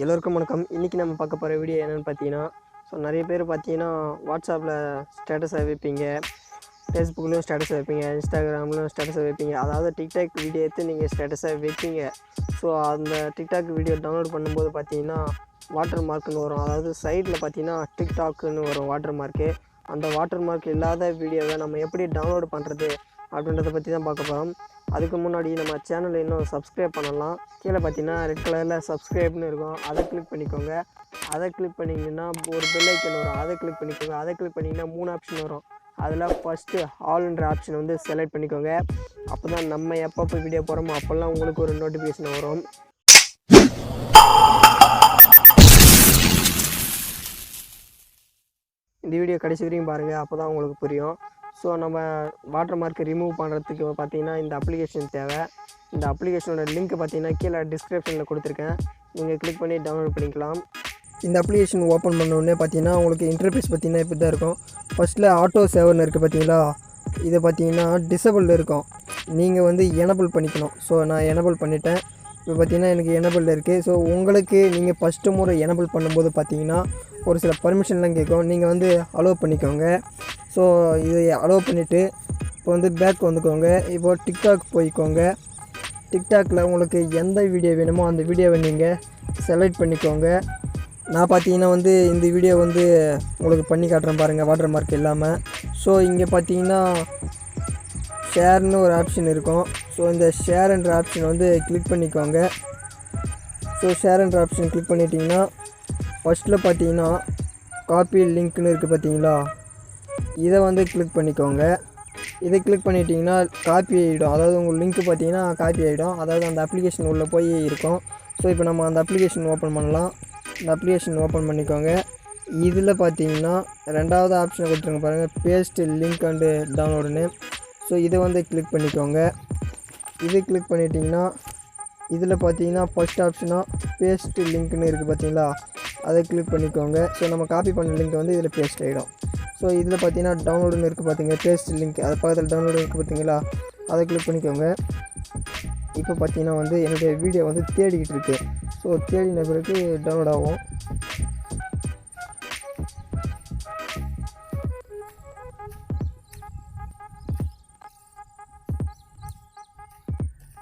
எல்லோருக்கும் வணக்கம். இன்றைக்கி நம்ம பார்க்க போகிற வீடியோ என்னென்னு பார்த்தீங்கன்னா ஸோ நிறைய பேர் பார்த்தீங்கன்னா வாட்ஸ்அப்பில் ஸ்டேட்டஸாக வைப்பீங்க. ஃபேஸ்புக்லேயும் ஸ்டேட்டஸாக வைப்பீங்க. இன்ஸ்டாகிராம்லேயும் ஸ்டேட்டஸாக வைப்பீங்க. அதாவது டிக்டாக் வீடியோ எடுத்து நீங்கள் ஸ்டேட்டஸாக வைப்பீங்க. ஸோ அந்த டிக்டாக் வீடியோ டவுன்லோட் பண்ணும்போது பார்த்தீங்கன்னா வாட்டர் மார்க்குன்னு வரும். அதாவது சைடில் பார்த்தீங்கன்னா டிக்டாக்குன்னு வரும் வாட்டர் மார்க்கு அந்த வாட்டர் மார்க் இல்லாத வீடியோவை நம்ம எப்படி டவுன்லோட் பண்ணுறது அப்படின்றத பற்றி தான் பார்க்க போகிறோம் அதுக்கு முன்னாடி நம்ம சேனலை இன்னும் சப்ஸ்கிரைப் பண்ணலாம். கீழே பார்த்தீங்கன்னா ரெட் கலரில் சப்ஸ்கிரைப்னு இருக்கும். அதை கிளிக் பண்ணிக்கோங்க. அதை கிளிக் பண்ணிங்கன்னா ஒரு பெல்லைக்கன் வரும். அதை கிளிக் பண்ணிக்கோங்க. அதை கிளிக் பண்ணிங்கன்னா மூணு ஆப்ஷன் வரும். அதில் ஃபஸ்ட்டு ஆல்ன்ற ஆப்ஷன் வந்து செலக்ட் பண்ணிக்கோங்க. அப்போ தான் நம்ம எப்பப்போ வீடியோ போகிறோமோ அப்போல்லாம் உங்களுக்கு ஒரு நோட்டிஃபிகேஷன் வரும். இந்த வீடியோ கடைசி வரையும் பாருங்கள் அப்போ தான் உங்களுக்கு புரியும். ஸோ நம்ம வாட்டர் மார்க்கை ரிமூவ் பண்ணுறதுக்கு பார்த்தீங்கன்னா இந்த அப்ளிகேஷன் தேவை. இந்த அப்ளிகேஷனோட லிங்க் பார்த்தீங்கன்னா கீழே டிஸ்கிரிப்ஷனில் கொடுத்துருக்கேன். நீங்கள் கிளிக் பண்ணி டவுன்லோட் பண்ணிக்கலாம். இந்த அப்ளிகேஷன் ஓப்பன் பண்ண உடனே பார்த்தீங்கன்னா உங்களுக்கு இன்டர்ஃபேஸ் பார்த்தீங்கன்னா இப்படி தான் இருக்கும் ஃபஸ்ட்டில் ஆட்டோ சேவர்னு இருக்குது பார்த்தீங்களா இது பார்த்தீங்கன்னா டிசபிள் இருக்கும். நீங்கள் வந்து எனபிள் பண்ணிக்கணும். ஸோ நான் எனபிள் பண்ணிட்டேன். இப்போ பார்த்தீங்கன்னா எனக்கு எனபிள் இருக்குது ஸோ உங்களுக்கு நீங்கள் ஃபஸ்ட்டு முறை எனபிள் பண்ணும்போது பார்த்தீங்கன்னா ஒரு சில பர்மிஷன்லாம் கேட்கும். நீங்கள் வந்து அலோவ் பண்ணிக்கோங்க. ஸோ இதை அலோவ் பண்ணிவிட்டு இப்போ வந்து பேக் வந்துக்கோங்க. இப்போ டிக்டாக் போய்க்கோங்க. டிக்டாக்ல உங்களுக்கு எந்த வீடியோ வேணுமோ அந்த வீடியோவை நீங்கள் செலக்ட் பண்ணிக்கோங்க. நான் பார்த்தீங்கன்னா வந்து இந்த வீடியோ வந்து உங்களுக்கு பண்ணி காட்டுறேன் பாருங்கள் வாட்டர் மார்க் இல்லாமல் ஸோ இங்கே பார்த்தீங்கன்னா ஷேர்னு ஒரு ஆப்ஷன் இருக்கும். ஸோ இந்த ஷேர்ன்ற ஆப்ஷன் வந்து கிளிக் பண்ணிக்கோங்க. ஸோ ஷேர்ன்ற ஆப்ஷன் கிளிக் பண்ணிட்டீங்கன்னா ஃபஸ்ட்டில் பார்த்தீங்கன்னா காப்பி லிங்க்னு இருக்குது பார்த்தீங்களா இதை வந்து கிளிக் பண்ணிக்கோங்க. இதை கிளிக் பண்ணிட்டீங்கன்னா காப்பி ஆகிடும் அதாவது உங்கள் லிங்க் பார்த்தீங்கன்னா காப்பி ஆகிடும் அதாவது அந்த அப்ளிகேஷன் உள்ளே போய் இருக்கும். ஸோ இப்போ நம்ம அந்த அப்ளிகேஷன் ஓப்பன் பண்ணலாம். இந்த அப்ளிகேஷன் ஓப்பன் பண்ணிக்கோங்க. இதில் பார்த்தீங்கன்னா ரெண்டாவது ஆப்ஷன் கொடுத்துருங்க பாருங்கள் பேஸ்ட் லிங்க் அண்டு டவுன்லோடுன்னு ஸோ இதை வந்து கிளிக் பண்ணிக்கோங்க. இது கிளிக் பண்ணிட்டீங்கன்னா இதில் பார்த்தீங்கன்னா ஃபஸ்ட் ஆப்ஷனாக பேஸ்ட் லிங்க்னு இருக்குது பார்த்தீங்களா? அதை கிளிக் பண்ணிக்கோங்க. ஸோ நம்ம காப்பி பண்ண லிங்க் வந்து இதில் பேஸ்ட் ஆகிடும் ஸோ இதில் பார்த்தீங்கன்னா டவுன்லோடுன்னு இருக்குது பார்த்தீங்க பேஸ்ட் லிங்க் அது பக்கத்தில் டவுன்லோடு இருக்குது பார்த்தீங்களா? அதை கிளிக் பண்ணிக்கோங்க. இப்போ பார்த்தீங்கன்னா வந்து என்னுடைய வீடியோ வந்து தேடிக்கிட்டு இருக்கு. ஸோ தேடின பிறகு டவுன்லோட் ஆகும்.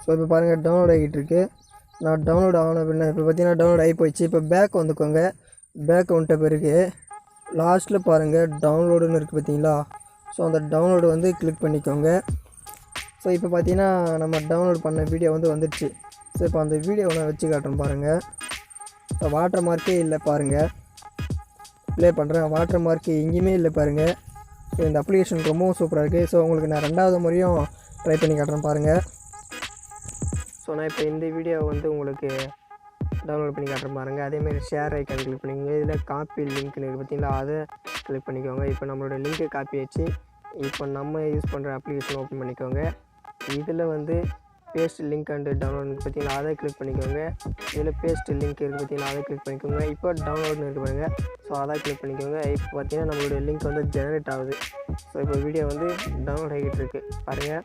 ஸோ இப்போ பாருங்கள் டவுன்லோட் ஆகிட்டு இருக்கு. நான் டவுன்லோட் ஆகணும் அப்படின்னா இப்போ பார்த்தீங்கன்னா டவுன்லோட் ஆகி போயிடுச்சு இப்போ பேக் வந்துக்கோங்க. பேக் வந்துட்ட பிறகு லாஸ்ட்டில் பாருங்கள் டவுன்லோடுன்னு இருக்குது பார்த்தீங்களா? ஸோ அந்த டவுன்லோடு வந்து கிளிக் பண்ணிக்கோங்க. ஸோ இப்போ பார்த்தீங்கன்னா நம்ம டவுன்லோட் பண்ண வீடியோ வந்து வந்துடுச்சு ஸோ இப்போ அந்த வீடியோவை நான் வச்சு காட்டுறேன் பாருங்கள் ஸோ வாட்டர் மார்க்கே இல்லை பாருங்கள் ப்ளே பண்ணுறேன் வாட்டர் மார்க்கு எங்கேயுமே இல்லை பாருங்கள் ஸோ இந்த அப்ளிகேஷன் ரொம்பவும் சூப்பராக இருக்குது ஸோ உங்களுக்கு நான் ரெண்டாவது முறையும் ட்ரை பண்ணி காட்டுறேன் பாருங்கள் ஸோ நான் இப்போ இந்த வீடியோ வந்து உங்களுக்கு டவுன்லோட் பண்ணி காட்டுறேன் பாருங்கள் அதேமாதிரி ஷேர் ஐக்கான் கிளிக் பண்ணிக்கோங்க. இதில் காப்பி லிங்க்னு இருக்குது பார்த்தீங்களா? அதை கிளிக் பண்ணிக்கோங்க. இப்போ நம்மளோட லிங்க்கை காப்பி வச்சு இப்போ நம்ம யூஸ் பண்ணுற அப்ளிகேஷன் ஓப்பன் பண்ணிக்கோங்க. இதில் வந்து பேஸ்ட் லிங்க் அண்டு டவுன்லோட் பார்த்தீங்களா? அதை கிளிக் பண்ணிக்கோங்க. இதில் பேஸ்ட் லிங்க் இருக்குது பார்த்தீங்களா? அதை கிளிக் பண்ணிக்கோங்க. இப்போ டவுன்லோட்னு இருக்கு பாருங்க. ஸோ அதை கிளிக் பண்ணிக்கோங்க. இப்போ பார்த்தீங்கன்னா நம்மளுடைய லிங்க் வந்து ஜெனரேட் ஆகுது. ஸோ இப்போ வீடியோ வந்து டவுன்லோட் ஆகிட்டு இருக்குது பாருங்கள்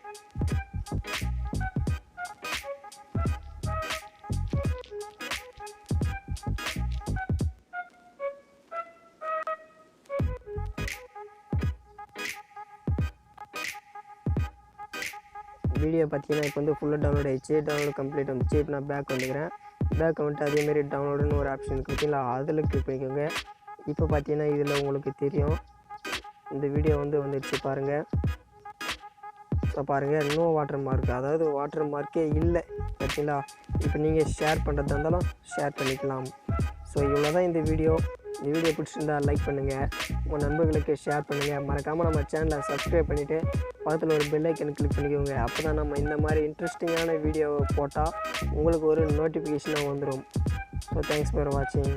வீடியோ பார்த்தீங்கன்னா இப்போ வந்து ஃபுல்லாக டவுன்லோட் ஆயிடுச்சு. டவுன்லோட் கம்ப்ளீட் வந்துச்சு. இப்போ நான் பேக் வந்துக்கிறேன். பேக் வந்துட்டு அதேமாரி டவுன்லோடுன்னு ஒரு ஆப்ஷன் இருக்குங்களா அதில் கிளிக் பண்ணிக்கோங்க. இப்போ பார்த்தீங்கன்னா இதில் உங்களுக்கு தெரியும். இந்த வீடியோ வந்து வந்துடுச்சு பாருங்கள் ஸோ பாருங்கள் நோ வாட்டர் மார்க் அதாவது வாட்டர் மார்க்கே இல்லை பார்த்தீங்களா? இப்போ நீங்கள் ஷேர் பண்ணுறதா இருந்தாலும் ஷேர் பண்ணிக்கலாம். ஸோ இவ்வளோ தான் இந்த வீடியோ இந்த வீடியோ பிடிச்சிருந்தா லைக் பண்ணுங்கள் உங்கள் நண்பர்களுக்கு ஷேர் பண்ணுங்கள் மறக்காமல் நம்ம சேனலை சப்ஸ்கிரைப் பண்ணிவிட்டு பக்கத்தில் ஒரு பெல் ஐக்கன் கிளிக் பண்ணிக்கோங்க. அப்போ தான் நம்ம இந்த மாதிரி இன்ட்ரெஸ்டிங்கான வீடியோ போட்டால் உங்களுக்கு ஒரு நோட்டிஃபிகேஷனாக வந்துடும் ஸோ தேங்க்ஸ் ஃபார் வாட்சிங்